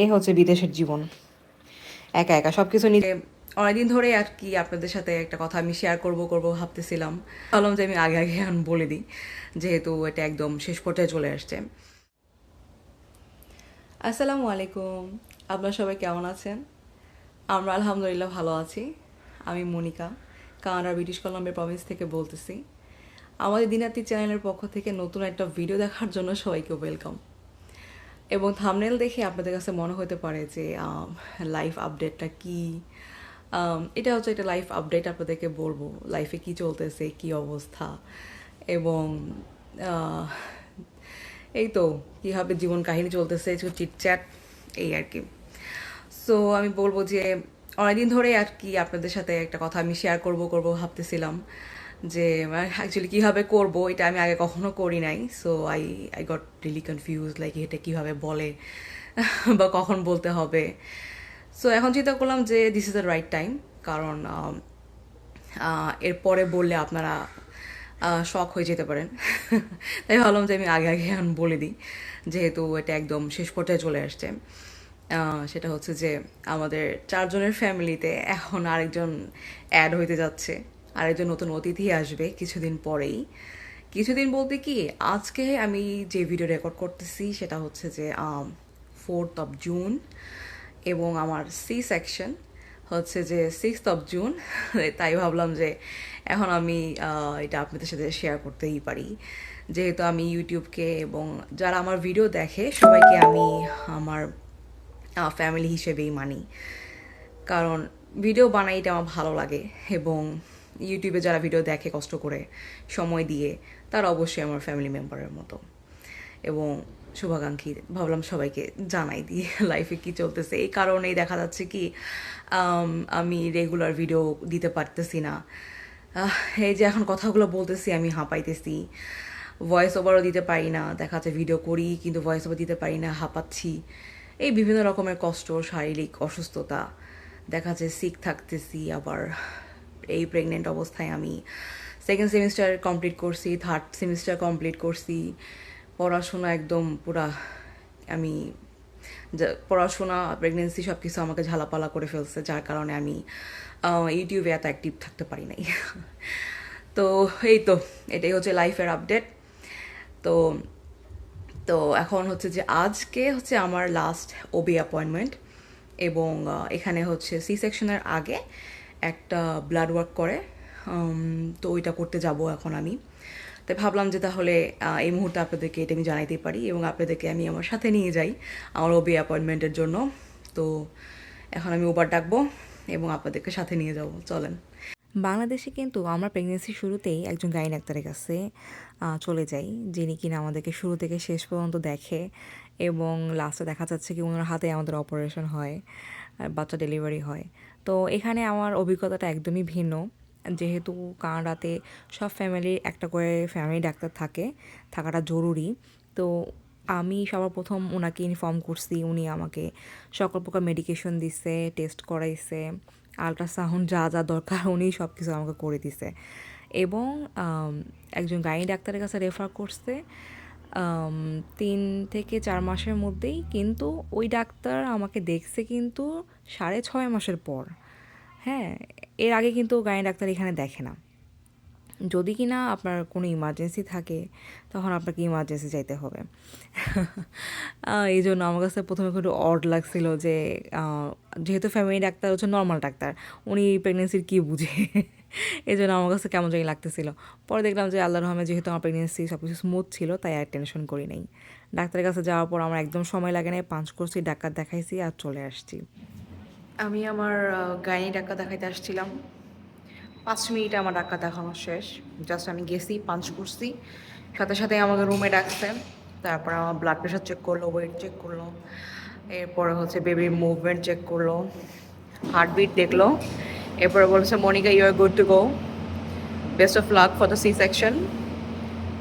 এই হচ্ছে বিদেশের জীবন। একা একা সব কিছু নিজে অনেকদিন ধরে আর কি আপনাদের সাথে একটা কথা আমি শেয়ার করব করব ভাবতেছিলাম। ভাবলাম যে আমি আগে আগে বলে দিই, যেহেতু এটা একদম শেষ পর্যায়ে চলে আসছে। আসসালামু আলাইকুম। আপনারা সবাই কেমন আছেন? আমরা আলহামদুলিল্লাহ ভালো আছি। আমি মনিকা, কানাডার ব্রিটিশ কলম্বিয়া প্রভিন্স থেকে বলতেছি। আমাদের দিনাতি চ্যানেলের পক্ষ থেকে নতুন একটা ভিডিও দেখার জন্য সবাইকে ওয়েলকাম এবং থামনেল দেখে আপনাদের কাছে মনে হতে পারে যে লাইফ আপডেটটা কি? এটা হচ্ছে একটা লাইফ আপডেট আপনাদেরকে বলব লাইফে কি চলতেছে, কি অবস্থা? এবং এই তো, কীভাবে জীবন কাহিনী চলতেছে চিটচ্যাট এই আর কি। সো আমি বলব যে, অনেকদিন ধরে আর কি আপনাদের সাথে একটা কথা আমি শেয়ার করব করব ভাবতেছিলাম। যে অ্যাকচুয়ালি কীভাবে করব, এটা আমি আগে কখনো করি নাই। So I I got really confuse like এটা কীভাবে বলে, বা কখন বলতে হবে। সো এখন চিন্তা করলাম যে this is the right time কারণ এরপরে বললে আপনারা শখ হয়ে যেতে পারেন। তাই ভাবলাম যে, আমি আগে আগে এখন বলে দিই, যেহেতু এটা একদম শেষ পর্যায়ে চলে আসছে। সেটা হচ্ছে যে, আমাদের চারজনের ফ্যামিলিতে এখন আরেকজন অ্যাড হইতে যাচ্ছে। আরেকজন নতুন অতিথি আসবে কিছুদিন পরেই। কিছুদিন বলতে কি, আজকে আমি যে ভিডিও রেকর্ড করতেছি সেটা হচ্ছে যে ফোর্থ অফ জুন এবং আমার সি সেকশন হচ্ছে যে সিক্সথ অফ জুন তাই ভাবলাম যে এখন আমি এটা আপনাদের সাথে শেয়ার করতেই পারি। যেহেতু আমি ইউটিউবকে এবং যারা আমার ভিডিও দেখে, সবাইকে আমি আমার ফ্যামিলি হিসেবেই মানি। কারণ ভিডিও বানাই এটা আমার ভালো লাগে এবং ইউটিউবে যারা ভিডিও দেখে কষ্ট করে সময় দিয়ে, তারা অবশ্যই আমার ফ্যামিলি মেম্বারের মতো। এবং শুভাকাঙ্ক্ষী, ভাবলাম সবাইকে জানাই দিই লাইফে কি চলতেছে। এই কারণেই দেখা যাচ্ছে কি, আমি রেগুলার ভিডিও দিতে পারতেছি না। এই যে এখন কথাগুলো বলতেছি, আমি হাঁপাইতেছি। ভয়েস ওভারও দিতে পারি না, দেখা যাচ্ছে ভিডিও করি, কিন্তু ভয়েস ওভার দিতে পারি না, হাঁপাচ্ছি। এই বিভিন্ন রকমের কষ্ট, শারীরিক অসুস্থতা, দেখা যাচ্ছে সিক থাকতেছি, আবার এই প্রেগনেন্ট অবস্থায় আমি। সেকেন্ড সেমিস্টার কমপ্লিট করছি থার্ড সেমিস্টার কমপ্লিট করছি। পড়াশোনা একদম পুরা আমি পড়াশোনা প্রেগনেন্সি সব কিছু আমাকে ঝালাপালা করে ফেলছে, যার কারণে আমি ইউটিউবে এত অ্যাক্টিভ থাকতে পারি নাই। তো এই তো, এটাই হচ্ছে লাইফের আপডেট তো তো এখন হচ্ছে যে আজকে হচ্ছে আমার লাস্ট ওবি অ্যাপয়েন্টমেন্ট এবং এখানে হচ্ছে সি সেকশনের আগে একটা ব্লাড ওয়ার্ক করে তো ওইটা করতে যাব এখন আমি। তাই ভাবলাম যে তাহলে এই মুহূর্তে আপনাদেরকে এটা আমি জানাইতে পারি এবং আপনাদেরকে আমি আমার সাথে নিয়ে যাই আমার ওবি অ্যাপয়েন্টমেন্টের জন্য। তো এখন আমি ওবার ডাকবো এবং আপনাদেরকে সাথে নিয়ে যাব। চলেন। বাংলাদেশে কিন্তু আমরা প্রেগনেন্সির শুরুতেই একজন গাইন ডাক্তারের কাছে চলে যাই, যিনি কিনা আমাদেরকে শুরু থেকে শেষ পর্যন্ত দেখে এবং লাস্টে দেখা যাচ্ছে কি ওনার হাতে আমাদের অপারেশন হয় বাচ্চা ডেলিভারি হয়। তো এখানে আমার অভিজ্ঞতাটা একদমই ভিন্ন। যেহেতু কানাডাতে সব ফ্যামিলির একটা করে ফ্যামিলি ডাক্তার থাকে, থাকাটা জরুরি। তো আমি সবার প্রথম ওনাকে ইনফর্ম করছি, উনি আমাকে সকল প্রকার মেডিকেশন দিছে টেস্ট করাইছে আল্ট্রাসাউন্ড যা যা দরকার উনি সব কিছু আমাকে করে দিছে। এবং একজন গাইনি ডাক্তারের কাছে রেফার করছে। তিন থেকে চার মাসের মধ্যেই কিন্তু ওই ডাক্তার আমাকে দেখছে কিন্তু সাড়ে ছয় মাসের পর। হ্যাঁ এর আগে কিন্তু গাইনি ডাক্তার এখানে দেখে না। যদি কি না আপনার কোনো ইমার্জেন্সি থাকে, তখন আপনাকে ইমার্জেন্সি যাইতে হবে। এই জন্য আমার কাছে প্রথমে একটু অড লাগছিল যে যেহেতু ফ্যামিলি ডাক্তার হচ্ছে নর্মাল ডাক্তার, উনি প্রেগনেন্সির কী বুঝে? এই জন্য আমার কাছে কেমন জানি লাগতেছিল। পরে দেখলাম যে আল্লাহ রহমে যেহেতু আমার প্রেগনেন্সি সব কিছু স্মুথ ছিল, তাই আর টেনশন করি নাই। ডাক্তারের কাছে যাওয়ার পর আমার একদম সময় লাগে নাই, পাঞ্চ করছি ডাক্তার দেখাইছি আর চলে আসছি। আমি আমার গাইনি ডাক্তার দেখাইতে আসছিলাম। পাঁচ মিনিটে আমার ডাক্তার দেখানো শেষ। জাস্ট আমি গেছি, পাঞ্চ করছি। সাথে সাথে আমাকে রুমে ডাকছে। তারপর আমার ব্লাড প্রেশার চেক করল ওয়েট চেক করল। এরপরে হচ্ছে বেবির মুভমেন্ট চেক করল। হার্টবিট দেখল। এরপরে বলছে, Monika you are good to go best of luck for the C section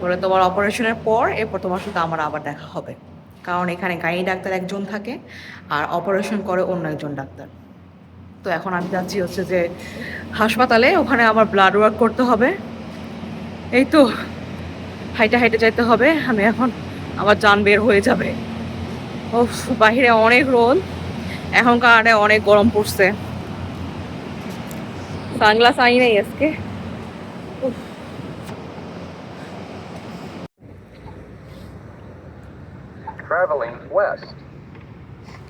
বলে, তোমার অপারেশনের পর এরপর তোমার সাথে আমার আবার দেখা হবে। কারণ এখানে গাইনি ডাক্তার একজন থাকে আর অপারেশন করে অন্য একজন ডাক্তার। তো এখন আমি যাচ্ছি হচ্ছে যে হাসপাতালে ওখানে আমার ব্লাড ওয়ার্ক করতে হবে। এই তো, হাইটে হাইটে যাইতে হবে। আমি এখন, আমার যান বের হয়ে যাবে। ও বাহিরে অনেক রোদ। এখনকার অনেক গরম পড়ছে। সানগ্লাস আনি নাই আজকে.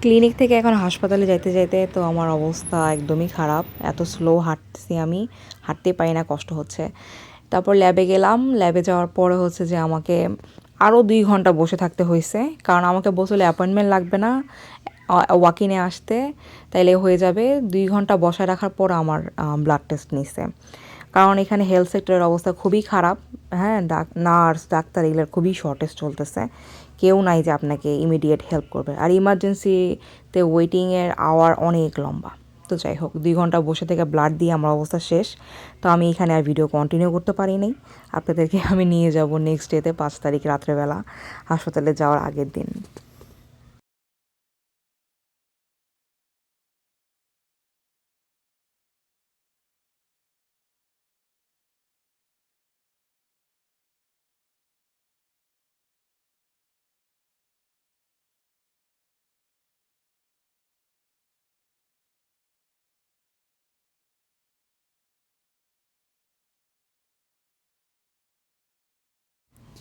ক্লিনিক থেকে এখন হাসপাতালে যাইতে যাইতে তো আমার অবস্থা একদমই খারাপ। এত স্লো হাঁটতেছি আমি। হাঁটতে পারি না কষ্ট হচ্ছে। তারপর ল্যাবে গেলাম। ল্যাবে যাওয়ার পরে হচ্ছে যে আমাকে আরও দুই ঘণ্টা বসে থাকতে হয়েছে কারণ আমাকে বসলে অ্যাপয়েন্টমেন্ট লাগবে না। ওয়াকিনে আসতে তাইলে হয়ে যাবে দুই ঘণ্টা বসায় রাখার পর আমার ব্লাড টেস্ট নিছে। কারণ এখানে হেলথ সেক্টরের অবস্থা খুবই খারাপ। হ্যাঁ নার্স ডাক্তার এগুলোর খুবই শর্টেজ চলতেছে। কেউ নাই যে আপনাকে ইমিডিয়েট হেল্প করবে। আর ইমার্জেন্সিতে ওয়েটিংয়ের আওয়ার অনেক লম্বা। তো যাই হোক, দুই ঘণ্টা বসে থেকে ব্লাড দিয়ে আমার অবস্থা শেষ। তো আমি এখানে আর ভিডিও কন্টিনিউ করতে পারি নাই। আপনাদেরকে আমি নিয়ে যাব নেক্সট ডেতে পাঁচ তারিখ রাত্রেবেলা। হাসপাতালে যাওয়ার আগের দিন।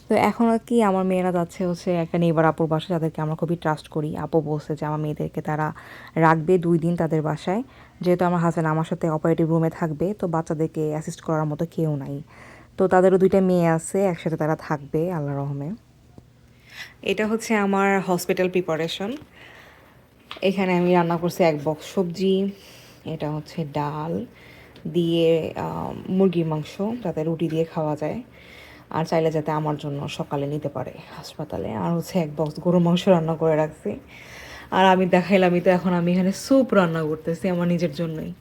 তো এখন আর কি আমার মেয়েরা যাচ্ছে হচ্ছে একটা নেইবার আপুর বাসায়, যাদেরকে আমরা খুবই ট্রাস্ট করি। আপু বলছে যে আমার মেয়েদেরকে তারা রাখবে দুই দিন তাদের বাসায়। যেহেতু আমার হাজব্যান্ড আমার সাথে অপারেটিভ রুমে থাকবে, তো বাচ্চাদেরকে অ্যাসিস্ট করার মতো কেউ নাই। তো তাদেরও দুইটা মেয়ে আছে, একসাথে তারা থাকবে আল্লাহ রহমে। এটা হচ্ছে আমার হসপিটাল প্রিপারেশন এখানে আমি রান্না করছি এক বক্স সবজি, এটা হচ্ছে ডাল, দিয়ে মুরগির মাংস যাতে রুটি দিয়ে খাওয়া যায়। আর চাইলে যাতে আমার জন্য সকালে নিতে পারে হাসপাতালে। আর হচ্ছে এক বক্স গরু মাংস রান্না করে রাখছি। আর আমি দেখাইলামই তো এখন আমি এখানে স্যুপ রান্না করতেছি আমার নিজের জন্যই।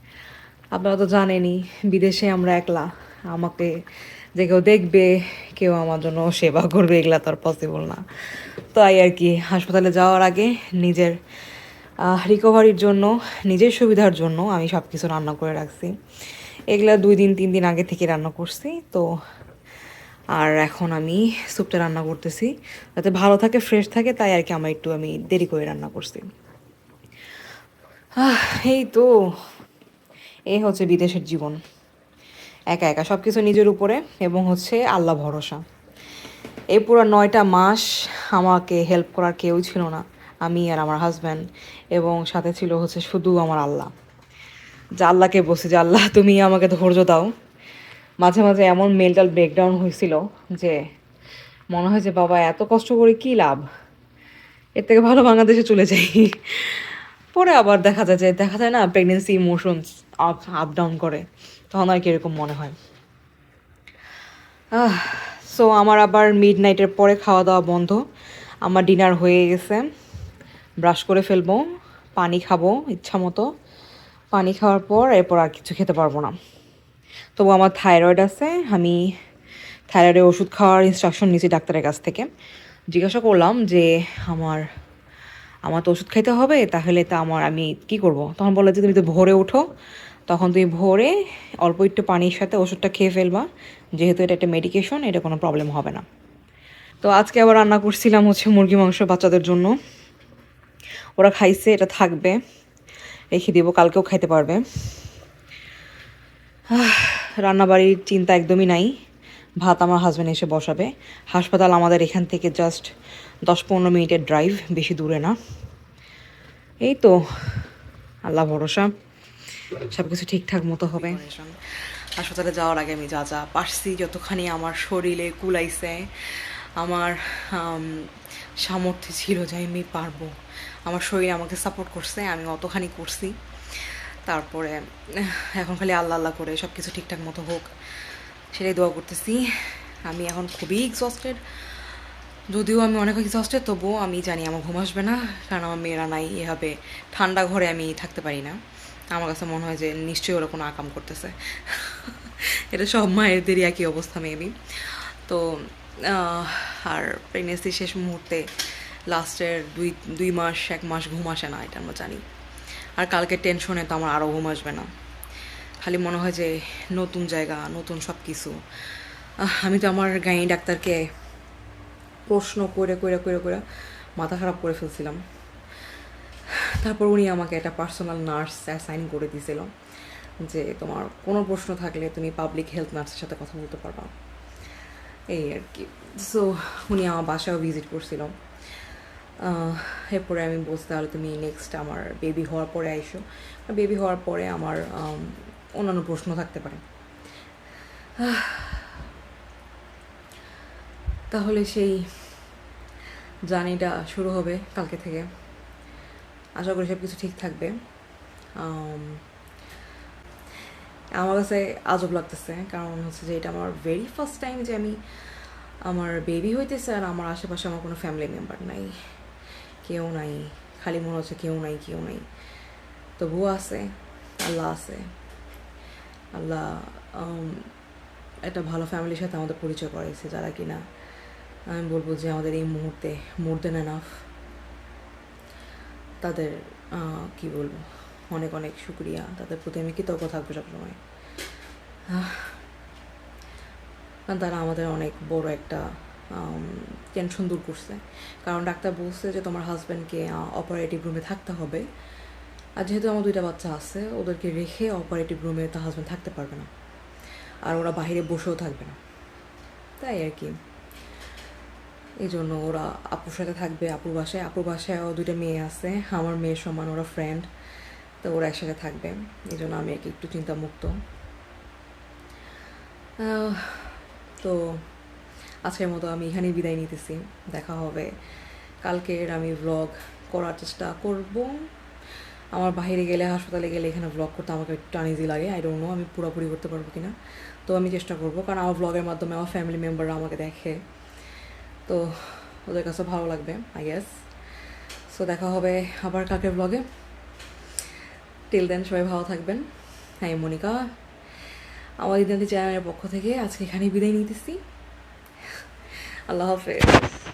আপনারা তো জানেনই, বিদেশে আমরা একলা, আমাকে যে কেউ দেখবে, কেউ আমার জন্য সেবা করবে, এগুলা তো আর পসিবল না। তাই আর কি, হাসপাতালে যাওয়ার আগে নিজের রিকভারির জন্য, নিজের সুবিধার জন্য আমি সব কিছু রান্না করে রাখছি। এগুলা দুই দিন, তিন দিন আগে থেকে রান্না করছি, তো আর এখন আমি স্যুপটা রান্না করতেছি। যাতে ভালো থাকে ফ্রেশ থাকে, তাই আর কি আমার একটু আমি দেরি করে রান্না করছি। এই তো। এই হচ্ছে বিদেশের জীবন। একা একা সব কিছু নিজের উপরে এবং হচ্ছে আল্লাহ ভরসা। এই পুরো নয়টা মাস আমাকে হেল্প করার কেউ ছিল না। আমি আর আমার হাজব্যান্ড এবং সাথে ছিল হচ্ছে শুধু আমার আল্লাহ। যে আল্লাহকে বসে যে আল্লাহ, তুমি আমাকে ধৈর্য দাও। মাঝে মাঝে এমন মেন্টাল ব্রেকডাউন হয়েছিল যে মনে হয় যে, বাবা, এত কষ্ট করে কী লাভ? এর থেকে ভালো বাংলাদেশে চলে যাই। পরে আবার দেখা যায় যে, দেখা যায় না pregnancy emotions up up down করে। তখন আর কি এরকম মনে হয়। সো আমার আবার মিড নাইটের পরে খাওয়া দাওয়া বন্ধ। আমার ডিনার হয়ে গেছে। ব্রাশ করে ফেলব, পানি খাব ইচ্ছা মতো। পানি খাওয়ার পর এরপর আর কিছু খেতে পারব না। তবু আমার থাইরয়েড আছে, আমি থাইরয়েডের ওষুধ খাওয়ার ইনস্ট্রাকশন নিয়েছি ডাক্তারের কাছ থেকে। জিজ্ঞাসা করলাম যে, আমার আমার তো ওষুধ খাইতে হবে, তাহলে তা আমার, আমি কি করব? তখন বলল যে, তুমি তো ভোরে ওঠো, তখন তুমি ভোরে অল্প একটু পানির সাথে ওষুধটা খেয়ে ফেলবা। যেহেতু এটা একটা মেডিকেশন এটা কোনো প্রবলেম হবে না। তো আজকে আবার রান্না করছিলাম হচ্ছে মুরগি মাংস বাচ্চাদের জন্য। ওরা খাইছে, এটা থাকবে। রেখে দিব, কালকেও খাইতে পারবে। রান্নাবাড়ির চিন্তা একদমই নাই। ভাত আমার হাজব্যান্ড এসে বসাবে। হাসপাতাল আমাদের এখান থেকে জাস্ট দশ পনেরো মিনিটের ড্রাইভ বেশি দূরে না। এই তো, আল্লাহ ভরসা। সব কিছু ঠিকঠাক মতো হবে। হাসপাতালে যাওয়ার আগে আমি যা যা পারছি, যতখানি আমার শরীরে কুলাইছে, আমার সামর্থ্য ছিল যে আমি পারব। আমার শরীর আমাকে সাপোর্ট করছে, আমি অতখানি করছি। তারপরে, এখন খালি আল্লাহ আল্লাহ করে সব কিছু ঠিকঠাক মতো হোক, সেটাই দোয়া করতেছি। আমি এখন খুবই এক্সস্টেড যদিও আমি অনেক এক্সস্টেড তবুও আমি জানি আমার ঘুম আসবে না, কারণ আমার মেয়েরা নাই, এভাবে ঠান্ডা ঘরে আমি থাকতে পারি না। আমার কাছে মনে হয় যে নিশ্চয়ই ওরা কোনো আকাম করতেছে। এটা সব মায়েরদেরই একই অবস্থা মেবি তো আর প্রেগনেন্সি শেষ মুহূর্তে লাস্টের দুই দুই মাস, এক মাস ঘুম আসে না, এটা আমরা জানি। আর কালকে টেনশনে তো আমার আরও ঘুম আসবে না। খালি মনে হয় যে নতুন জায়গা নতুন সব কিছু আমি তো আমার গাইনি ডাক্তারকে প্রশ্ন করে করে করে করে মাথা খারাপ করে ফেলছিলাম। তারপর উনি আমাকে একটা পার্সোনাল নার্স অ্যাসাইন করে দিয়েছিল যে তোমার কোনো প্রশ্ন থাকলে তুমি পাবলিক হেলথ নার্সের সাথে কথা বলতে পারবা। এই আর কি। সো উনি আমার বাসায়ও ভিজিট করছিল। আহ, এরপরে আমি বলছি, তাহলে তুমি নেক্সট আমার বেবি হওয়ার পরে আইসো। বেবি হওয়ার পরে আমার অন্যান্য প্রশ্ন থাকতে পারে। তাহলে সেই জার্নিটা শুরু হবে কালকে থেকে। আশা করি সব কিছু ঠিক থাকবে। আমার কাছে আজব লাগতেছে, কারণ হচ্ছে যে এটা আমার ভেরি ফার্স্ট টাইম যে আমি আমার বেবি হইতেছে আর আমার আশেপাশে আমার কোনো ফ্যামিলি মেম্বার নাই। কেউ নাই, খালি মনে হচ্ছে কেউ নাই কেউ নাই। তবুও আছে, আল্লাহ আছে। আল্লাহ একটা ভালো ফ্যামিলির সাথে আমাদের পরিচয় করাইছে যারা কিনা, আমি বলব যে আমাদের এই মুহূর্তে মোর দেন এনাফ তাদের কি বলব, অনেক অনেক শুক্রিয়া। তাদের প্রতি আমি কৃতজ্ঞ থাকব সবসময়। কারণ তারা আমাদের অনেক বড় একটা টেনশন দূর করছে। কারণ ডাক্তার বলছে যে তোমার হাজব্যান্ডকে অপারেটিভ রুমে থাকতে হবে। আর যেহেতু আমার দুইটা বাচ্চা আছে, ওদেরকে রেখে অপারেটিভ রুমে তার হাজব্যান্ড থাকতে পারবে না। আর ওরা বাইরে বসেও থাকবে না। তাই আর কি। এই জন্য ওরা আপুর সাথে থাকবে, আপুর বাসায়। আপুর বাসায়ও দুইটা মেয়ে আছে, আমার মেয়ের সমান, ওরা ফ্রেন্ড তো ওরা একসাথে থাকবে। এই জন্য আমি একটু চিন্তামুক্ত। তো আজকের মতো আমি এখানেই বিদায় নিতেছি। দেখা হবে। কালকের আমি ব্লগ করার চেষ্টা করব। আমার বাইরে গেলে, হাসপাতালে গেলে এখানে ব্লগ করতে আমাকে একটু আনইজি লাগে। আই ডোন্ট নো আমি পুরোপুরি করতে পারব কিনা। তো আমি চেষ্টা করব, কারণ আমার ব্লগের মাধ্যমে আমার ফ্যামিলি মেম্বাররা আমাকে দেখে। তো ওদের কাছে ভালো লাগবে আই গেস সো দেখা হবে আবার কালকের ব্লগে টিল দেন সবাই ভালো থাকবেন। হ্যাঁ মনিকা। আমার ইদান্তি চ্যানেলের পক্ষ থেকে আজকে এখানেই বিদায় নিতেছি। আল্লাহ হাফেজ